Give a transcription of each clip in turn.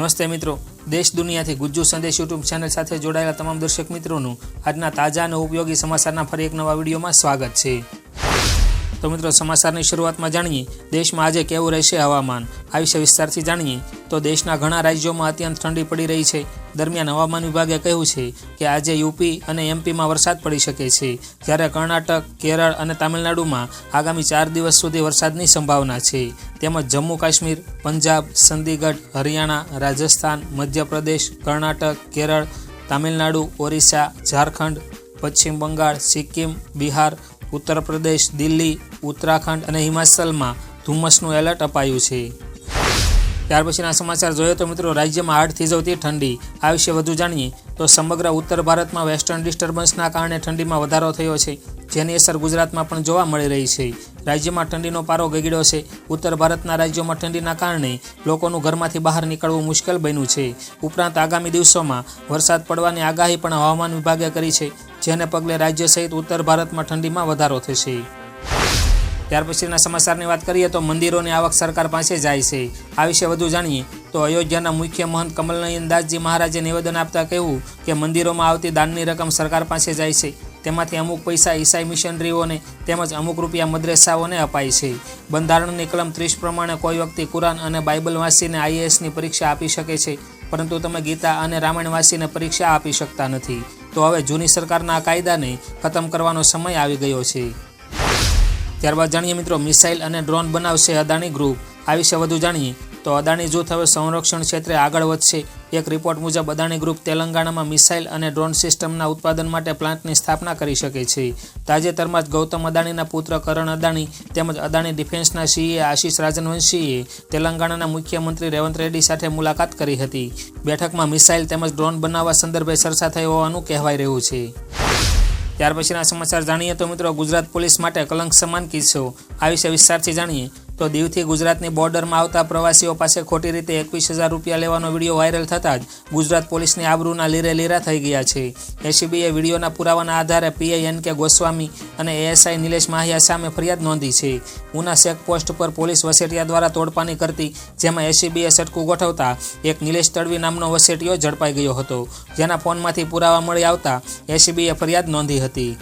નમસ્તે મિત્રો. દેશ દુનિયાથી ગુજ્જુ સંદેશ યુટ્યુબ ચેનલ સાથે જોડાયેલા તમામ દર્શક મિત્રોનું આજના તાજા અને ઉપયોગી સમાચારના ફરી એક નવા વિડીયોમાં સ્વાગત છે. તો મિત્રો સમાચારની શરૂઆતમાં જાણીએ, દેશમાં આજે કેવું રહેશે હવામાન? આ વિશે વિસ્તારથી જાણીએ, તો દેશના ઘણા રાજ્યોમાં અત્યંત ઠંડી પડી રહી છે. દરમિયાન હવામાન વિભાગે કહ્યું છે કે આજે યુપી અને એમપીમાં વરસાદ પડી શકે છે. જ્યારે કર્ણાટક, કેરળ અને તામિલનાડુમાં આગામી ચાર દિવસ સુધી વરસાદની સંભાવના છે. તેમજ જમ્મુ કાશ્મીર, પંજાબ, ચંદીગઢ, હરિયાણા, રાજસ્થાન, મધ્યપ્રદેશ, કર્ણાટક, કેરળ, તામિલનાડુ, ઓરિસ્સા, ઝારખંડ, પશ્ચિમ બંગાળ, સિક્કિમ, બિહાર ઉત્તર પ્રદેશ દિલ્હી, ઉત્તરાખંડ અને હિમાચલમાં ધુમ્મસનું એલર્ટ અપાયું છે. ત્યાર પછીના સમાચાર જોઈએ તો મિત્રો, રાજ્યમાં હાડ થીજવતી ઠંડી. આ વિશે વધુ જાણીએ તો સમગ્ર ઉત્તર ભારતમાં વેસ્ટર્ન ડિસ્ટર્બન્સના કારણે ઠંડીમાં વધારો થયો છે, જેની અસર ગુજરાતમાં પણ જોવા મળી રહી છે. રાજ્યમાં ઠંડીનો પારો ગગડ્યો છે. ઉત્તર ભારતના રાજ્યોમાં ઠંડીના કારણે લોકોનું ઘરમાંથી બહાર નીકળવું મુશ્કેલ બન્યું છે. ઉપરાંત આગામી દિવસોમાં વરસાદ પડવાની આગાહી પણ હવામાન વિભાગે કરી છે. જેને પગલે રાજ્ય સહિત ઉત્તર ભારતમાં ઠંડીમાં વધારો થશે. ત્યાર પછીના સમાચારની વાત કરીએ તો મંદિરોની આવક સરકાર પાસે જાય છે. આ વિશે વધુ જાણીએ તો અયોધ્યાના મુખ્ય મહંત કમલનયન દાસજી મહારાજે નિવેદન આપતા કહેવું કે મંદિરોમાં આવતી દાનની રકમ સરકાર પાસે જાય છે. તેમાંથી અમુક પૈસા ઈસાઈ મિશનરીઓને તેમજ અમુક રૂપિયા મદ્રેસાઓને અપાય છે. બંધારણની કલમ ત્રીસ પ્રમાણે કોઈ વ્યક્તિ કુરાન અને બાઇબલ વાંચીને આઈએએસની પરીક્ષા આપી શકે છે. પરંતુ તમે ગીતા અને રામાયણ વાંચીને પરીક્ષા આપી શકતા નથી. તો હવે જૂની સરકારના આ કાયદાને ખતમ કરવાનો સમય આવી ગયો છે. ત્યારબાદ જાણીએ મિત્રો, મિસાઇલ અને ડ્રોન બનાવશે અદાણી ગ્રુપ. આ વિશે વધુ જાણીએ તો અદાણી જૂથ હવે સંરક્ષણ ક્ષેત્રે આગળ વધશે. એક રિપોર્ટ મુજબ, અદાણી ગ્રુપ તેલંગાણામાં મિસાઇલ અને ડ્રોન સિસ્ટમના ઉત્પાદન માટે પ્લાન્ટની સ્થાપના કરી શકે છે. તાજેતરમાં જ ગૌતમ અદાણીના પુત્ર કરણ અદાણી તેમજ અદાણી ડિફેન્સના સીએ આશીષ રાજનવંશીએ તેલંગાણાના મુખ્યમંત્રી રેવંત રેડ્ડી સાથે મુલાકાત કરી હતી. બેઠકમાં મિસાઇલ તેમજ ડ્રોન બનાવવા સંદર્ભે ચર્ચા થઈ હોવાનું કહેવાઈ રહ્યું છે. ત્યાર પછીના સમાચાર જાણીએ તો મિત્રો, ગુજરાત પોલીસ માટે કલંક સમાન કિસ્સો. આ વિશે વિસ્તારથી જાણીએ તો દીવથી ગુજરાતની બોર્ડરમાં આવતા પ્રવાસીઓ પાસે ખોટી રીતે એકવીસ હજાર રૂપિયા લેવાનો વીડિયો વાયરલ થતાં જ ગુજરાત પોલીસની આબરૂના લીરે લીરા થઈ ગયા છે. એસીબીએ વિડીયોના પુરાવાના આધારે પીઆઈ એન કે ગોસ્વામી અને એએસઆઈ નિલેશ માહિયા સામે ફરિયાદ નોંધી છે. ઉના ચેકપોસ્ટ પર પોલીસ વસેટિયા દ્વારા તોડપાની કરતી, જેમાં એસીબીએ સટકું ગોઠવતા, એક નિલેશ તડવી નામનો વસેટિયો ઝડપાઈ ગયો હતો. જેના ફોનમાંથી પુરાવા મળી આવતા, એસીબીએ ફરિયાદ નોંધી હતી.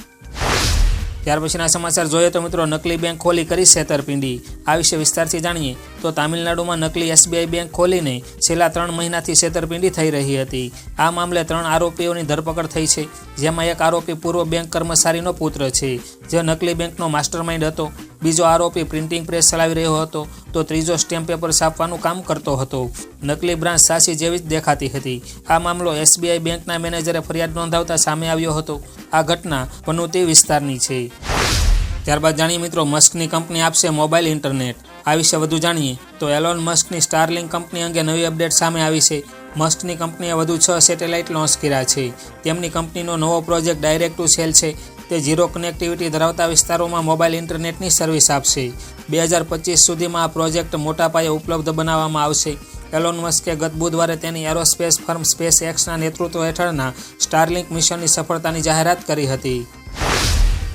ત્યાર પછીના સમાચાર જોઈએ તો મિત્રો, નકલી બેંક ખોલી કરી છેતરપિંડી. આ વિશે વિસ્તારથી જાણીએ તો તામિલનાડુમાં નકલી એસબીઆઈ બેંક ખોલીને છેલ્લા ત્રણ મહિનાથી છેતરપિંડી થઈ રહી હતી. આ મામલે ત્રણ આરોપીઓની ધરપકડ થઈ છે, જેમાં એક આરોપી પૂર્વ બેંક કર્મચારીનો પુત્ર છે, જે નકલી બેંકનો માસ્ટરમાઇન્ડ હતો. બીજો આરોપી પ્રિન્ટિંગ પ્રેસ ચલાવી રહ્યો હતો, તો ત્રીજો સ્ટેમ્પ પેપર છાપવાનું કામ કરતો હતો. નકલી બ્રાન્ચ સાસી જેવી જ દેખાતી હતી. આ મામલો એસબીઆઈ બેંકના મેનેજરે ફરિયાદ નોંધાવતા સામે આવ્યો હતો. આ ઘટના પનોતી વિસ્તારની છે. ત્યારબાદ જાણીએ મિત્રો, મસ્કની કંપની આપશે મોબાઈલ ઇન્ટરનેટ. આ વિશે વધુ જાણીએ, તો એલોન મસ્કની સ્ટારલિંક કંપની અંગે નવી અપડેટ સામે આવી છે. મસ્કની કંપનીએ વધુ છ સેટેલાઇટ લોન્ચ કર્યા છે. તેમની કંપનીનો નવો પ્રોજેક્ટ ડાયરેક્ટ ટુ સેલ છે. તે ઝીરો કનેક્ટિવિટી ધરાવતા વિસ્તારોમાં મોબાઈલ ઇન્ટરનેટની સર્વિસ આપશે. બે હજાર પચીસ સુધીમાં આ પ્રોજેક્ટ મોટા પાયે ઉપલબ્ધ બનાવવામાં આવશે. એલોન મસ્કે ગત બુધવારે તેની એરોસ્પેસ ફર્મ સ્પેસ એક્સના નેતૃત્વ હેઠળના સ્ટારલિંક મિશનની સફળતાની જાહેરાત કરી હતી.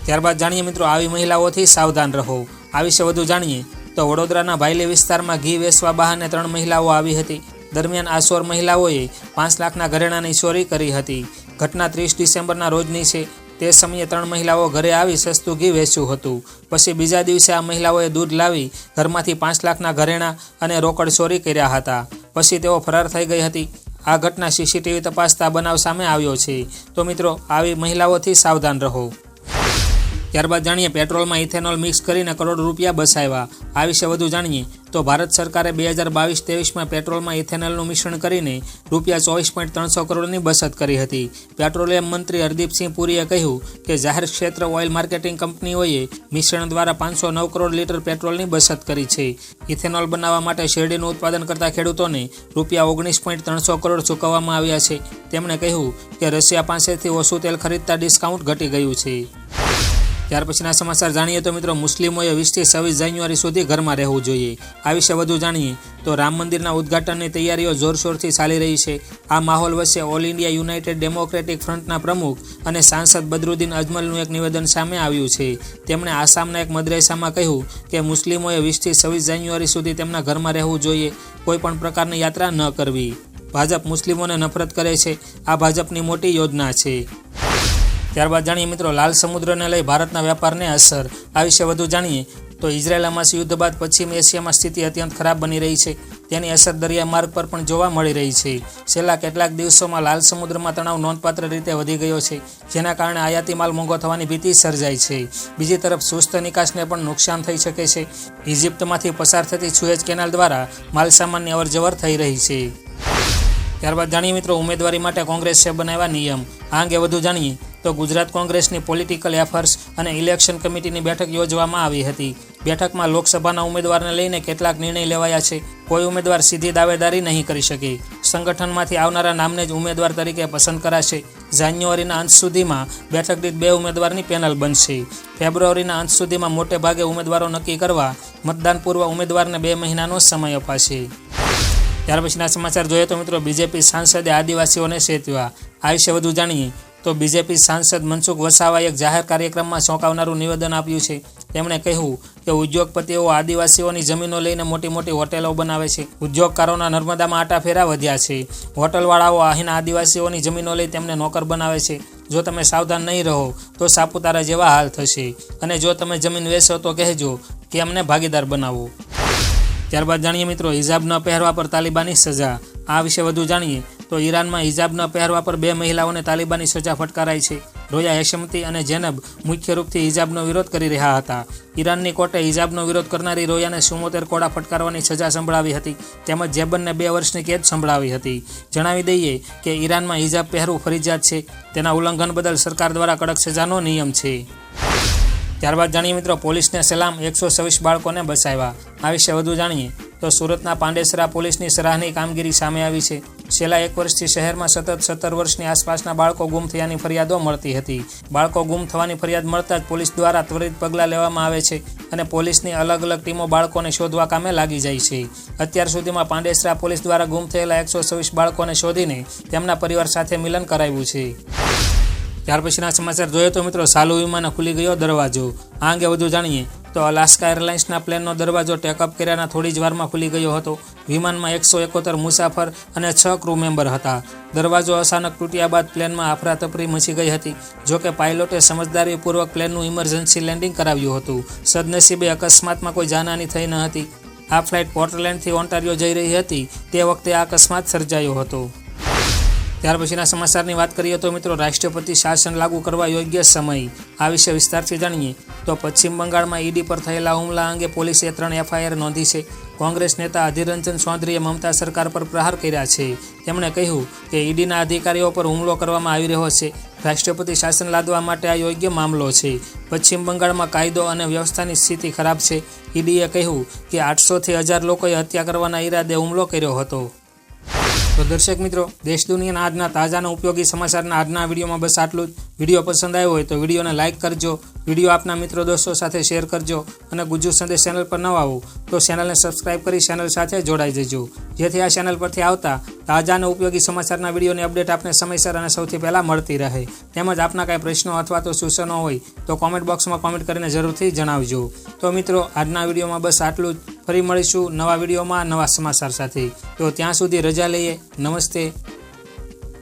ત્યારબાદ જાણીએ મિત્રો, આવી મહિલાઓથી સાવધાન રહો. આ વિશે વધુ જાણીએ તો વડોદરાના ભાયલી વિસ્તારમાં ઘી વેચવા બહાને ત્રણ મહિલાઓ આવી હતી. દરમિયાન આ સોર મહિલાઓએ પાંચ લાખના ઘરેણાની ચોરી કરી હતી. ઘટના ત્રીસ ડિસેમ્બરના રોજની છે. તે સમયે ત્રણ મહિલાઓ ઘરે આવી સસ્તું ઘી વેચ્યું હતું. પછી બીજા દિવસે આ મહિલાઓએ દૂધ લાવી, ઘરમાંથી પાંચ લાખના ઘરેણાં અને રોકડ ચોરી કર્યા હતા. પછી તેઓ ફરાર થઈ ગઈ હતી. આ ઘટના સીસીટીવી તપાસતા બનાવ સામે આવ્યો છે. તો મિત્રો, આવી મહિલાઓથી સાવધાન રહો. ત્યારબાદ જાણીએ પેટ્રોલમાં ઇથેનોલ મિક્સ કરીને કરોડ રૂપિયા બસાવ્યા. આ વિશે વધુ જાણીએ તો ભારત સરકારે બે હજાર બાવીસ ત્રેવીસમાં પેટ્રોલમાં ઇથેનોલનું મિશ્રણ કરીને રૂપિયા ચોવીસ પોઈન્ટ ત્રણસો કરોડની બચત કરી હતી. પેટ્રોલિયમ મંત્રી હરદીપસિંહ પુરીએ કહ્યું કે જાહેર ક્ષેત્ર ઓઇલ માર્કેટિંગ કંપનીઓએ મિશ્રણ દ્વારા પાંચસો નવ કરોડ લીટર પેટ્રોલની બચત કરી છે. ઇથેનોલ બનાવવા માટે શેરડીનું ઉત્પાદન કરતા ખેડૂતોને રૂપિયા ઓગણીસ પોઈન્ટ ત્રણસો કરોડ ચૂકવવામાં આવ્યા છે. તેમણે કહ્યું કે રશિયા પાસેથી ઓછું તેલ ખરીદતા ડિસ્કાઉન્ટ ઘટી ગયું છે. ત્યાર પછીના સમાચાર જાણીએ તો મિત્રો મુસ્લિમોએ વીસથી છવ્વીસ જાન્યુઆરી સુધી ઘરમાં રહેવું જોઈએ. આ વિશે વધુ જાણીએ તો રામ મંદિરના ઉદ્ઘાટનની તૈયારીઓ જોરશોરથી ચાલી રહી છે. આ માહોલ વચ્ચે ઓલ ઇન્ડિયા યુનાઇટેડ ડેમોક્રેટિક ફ્રન્ટના પ્રમુખ અને સાંસદ બદરુદ્દીન અજમલનું એક નિવેદન સામે આવ્યું છે. તેમણે આસામના એક મદ્રેસામાં કહ્યું કે મુસ્લિમોએ વીસથી છવ્વીસ જાન્યુઆરી સુધી તેમના ઘરમાં રહેવું જોઈએ. કોઈપણ પ્રકારની યાત્રા ન કરવી. ભાજપ મુસ્લિમોને નફરત કરે છે. આ ભાજપની મોટી યોજના છે. ત્યારબાદ જાણીએ મિત્રો, લાલ સમુદ્રને લઈ ભારતના વેપારને અસર. આ વિશે વધુ જાણીએ તો ઇઝરાયેલ હમાસ યુદ્ધ બાદ પશ્ચિમ એશિયામાં સ્થિતિ અત્યંત ખરાબ બની રહી છે. તેની અસર દરિયા માર્ગ પર પણ જોવા મળી રહી છે. છેલ્લા કેટલાક દિવસોમાં લાલ સમુદ્રમાં તણાવ નોંધપાત્ર રીતે વધી ગયો છે, જેના કારણે આયાતી માલ મોંઘો થવાની ભીતિ સર્જાઈ છે. બીજી તરફ, સુસ્ત નિકાસને પણ નુકસાન થઈ શકે છે. ઇજિપ્તમાંથી પસાર થતી સુએજ કેનાલ દ્વારા માલસામાનની અવરજવર થઈ રહી છે. ત્યારબાદ જાણીએ મિત્રો, ઉમેદવારી માટે કોંગ્રેસે બનાવ્યા નિયમ. આ અંગે વધુ જાણીએ તો ગુજરાત કોંગ્રેસની પોલિટિકલ એફર્સ અને ઇલેક્શન કમિટીની બેઠક યોજવામાં આવી હતી. બેઠકમાં લોકસભાના ઉમેદવારને લઈને કેટલાક નિર્ણય લેવાયા છે. કોઈ ઉમેદવાર સીધી દાવેદારી નહીં કરી શકે. સંગઠનમાંથી આવનારા નામને જ ઉમેદવાર તરીકે પસંદ કરાશે. જાન્યુઆરીના અંત સુધીમાં બેઠક દીઠ બે ઉમેદવારની પેનલ બનશે. ફેબ્રુઆરીના અંત સુધીમાં મોટે ભાગે ઉમેદવારો નક્કી કરવા મતદાન પૂર્વ ઉમેદવારને બે મહિનાનો સમય અપાશે. ત્યાર પછીના સમાચાર જોઈએ તો મિત્રો, બીજેપી સાંસદે આદિવાસીઓને ચેતવ્યા આ વિશે વધુ જાણીએ તો બીજેપી સાંસદ મનસુખ વસાવાએ એક જાહેર કાર્યક્રમમાં ચોંકાવનારું નિવેદન આપ્યું છે. તેમણે કહ્યું કે ઉદ્યોગપતિઓ આદિવાસીઓની જમીનો લઈને મોટી મોટી હોટેલો બનાવે છે. ઉદ્યોગકારોના નર્મદામાં આટા ફેરા વધ્યા છે. હોટલવાળાઓ અહીંના આદિવાસીઓની જમીનો લઈ તેમને નોકર બનાવે છે. જો તમે સાવધાન નહીં રહો, તો સાપુતારા જેવા હાલ થશે. અને જો તમે જમીન વેચો, તો કહેજો કે અમને ભાગીદાર બનાવો. ત્યારબાદ જાણીએ મિત્રો, હિજાબ ન પહેરવા પર તાલિબાની સજા. આ વિશે વધુ જાણીએ. તો ઈરાનમાં હિજાબ પહેરવા પર બે મહિલાઓને તાલિબાની સજા ફટકારાઈ છે. રોયા હેશમતી અને જેનબ મુખ્ય રૂપથી હિજાબનો વિરોધ કરી રહ્યા હતા. ઈરાનની કોર્ટે હિજાબનો વિરોધ કરનારી રોયાને સુમોતેર કોડા ફટકારવાની સજા સંભળાવી હતી, તેમજ જેબનને બે વર્ષની કેદ સંભળાવી હતી. જણાવી દઈએ કે ઈરાનમાં હિજાબ પહેરવું ફરજિયાત છે, તેના ઉલ્લંઘન બદલ સરકાર દ્વારા કડક સજાનો નિયમ છે. ત્યારબાદ જાણીએ મિત્રો, પોલીસને સલામ એકસો છવ્વીસ બાળકોને બચાવ્યા. આ વિશે વધુ જાણીએ તો સુરતના પાંડેસરા પોલીસની સરાહની કામગીરી સામે આવી છે. છેલ્લા એક વર્ષથી શહેરમાં સતત સત્તર વર્ષની આસપાસના બાળકો ગુમ થયાની ફરિયાદો મળતી હતી. બાળકો ગુમ થવાની ફરિયાદ મળતા જ પોલીસ દ્વારા ત્વરિત પગલાં લેવામાં આવે છે અને પોલીસની અલગ અલગ ટીમો બાળકોને શોધવા કામે લાગી જાય છે. અત્યાર સુધીમાં પાંડેસરા પોલીસ દ્વારા ગુમ થયેલા એકસો બાળકોને શોધીને તેમના પરિવાર સાથે મિલન કરાવ્યું છે. ત્યાર પછીના સમાચાર જોઈએ તો મિત્રો, સાલુ વિમાન ખુલી ગયો દરવાજો. આ અંગે વધુ જાણીએ તો અલાસ્કા એરલાઇન્સના પ્લેનનો દરવાજો ટેકઅપ કર્યાના થોડી જ વારમાં ખુલી ગયો હતો. વિમાનમાં એકસો એકોતેર મુસાફર અને છ ક્રૂ મેમ્બર હતા. દરવાજો અચાનક તૂટ્યા બાદ પ્લેનમાં આફરાતફરી મચી ગઈ હતી જોકે પાયલોટે સમજદારીપૂર્વક પ્લેનનું ઇમરજન્સી લેન્ડિંગ કરાવ્યું હતું. સદનસીબે અકસ્માતમાં કોઈ જાનહાની થઈ ન હતી. આ ફ્લાઇટ પોર્ટલેન્ડથી ઓન્ટારિયો જઈ રહી હતી. તે વખતે આ અકસ્માત સર્જાયો હતો. ત્યાર પછીના સમાચારની વાત કરીએ તો મિત્રો, રાષ્ટ્રપતિ શાસન લાગુ કરવા યોગ્ય સમય. આ વિશે વિસ્તારથી જાણીએ તો પશ્ચિમ બંગાળમાં ઈડી પર થયેલા હુમલા અંગે પોલીસે ત્રણ એફઆઈઆર નોંધી છે. કોંગ્રેસ નેતા અધીર રંજન ચૌધરીએ મમતા સરકાર પર પ્રહાર કર્યા છે. તેમણે કહ્યું કે ઈડીના અધિકારીઓ પર હુમલો કરવામાં આવી રહ્યો છે. રાષ્ટ્રપતિ શાસન લાદવા માટે આ યોગ્ય મામલો છે. પશ્ચિમ બંગાળમાં કાયદો અને વ્યવસ્થાની સ્થિતિ ખરાબ છે. ઈડીએ કહ્યું કે આઠસોથી હજાર લોકોએ હત્યા કરવાના ઈરાદે હુમલો કર્યો હતો. તો દર્શક મિત્રો, દેશ દુનિયાના આજના તાજાના ઉપયોગી સમાચારના આજના વિડીયોમાં બસ આટલું જ. વીડિયો પસંદ આવ્યો હોય તો વિડીયોને લાઇક કરજો વીડિયો આપના મિત્રો દોસ્તો સાથે શેર કરજો અને ગુજ્જુ સંદેશ ચેનલ પર ન આવો તો ચેનલને સબસ્ક્રાઇબ કરી ચેનલ સાથે જોડાઈ જજો. જેથી આ ચેનલ પરથી આવતા તાજા અને ઉપયોગી સમાચારના વિડીયોની અપડેટ આપને સમયસર અને સૌથી પહેલાં મળતી રહે. તેમજ આપના કાંઈ પ્રશ્નો અથવા તો સૂચનો હોય તો કોમેન્ટ બોક્સમાં કોમેન્ટ કરીને જરૂરથી જણાવજો. તો મિત્રો, આજના વિડીયોમાં બસ આટલું જ. ફરી મળીશું નવા વિડીયોમાં નવા સમાચાર સાથે. તો ત્યાં સુધી રજા લઈએ. નમસ્તે.